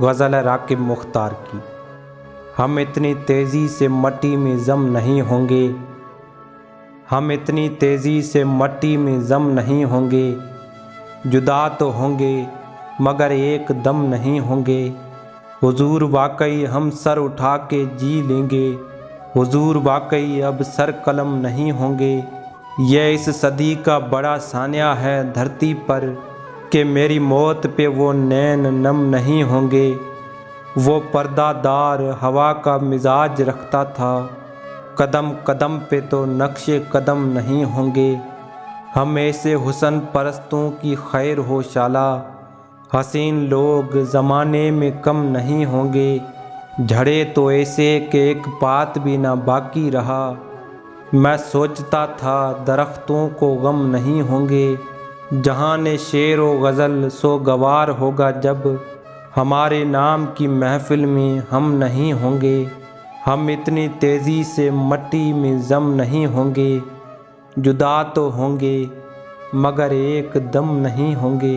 गज़ल राकिब मुख्तार की। हम इतनी तेज़ी से मट्टी में ज़म नहीं होंगे। हम इतनी तेज़ी से मट्टी में ज़म नहीं होंगे। जुदा तो होंगे, मगर एक दम नहीं होंगे। हुजूर वाकई हम सर उठा के जी लेंगे। हुजूर वाकई अब सर कलम नहीं होंगे। यह इस सदी का बड़ा सान्या है धरती पर। कि मेरी मौत पे वो नैन नम नहीं होंगे। वो पर्दादार हवा का मिजाज रखता था। कदम कदम पे तो नक्शे कदम नहीं होंगे। हम ऐसे हुसन परस्तों की खैर हो शाला। हसीन लोग ज़माने में कम नहीं होंगे। झड़े तो ऐसे कि एक बात भी ना बाकी रहा। मैं सोचता था दरख्तों को गम नहीं होंगे। जहाँ ने शेर व गज़ल सो गवार होगा जब हमारे नाम की महफिल में हम नहीं होंगे। हम इतनी तेज़ी से मट्टी में ज़म नहीं होंगे। जुदा तो होंगे, मगर एक दम नहीं होंगे।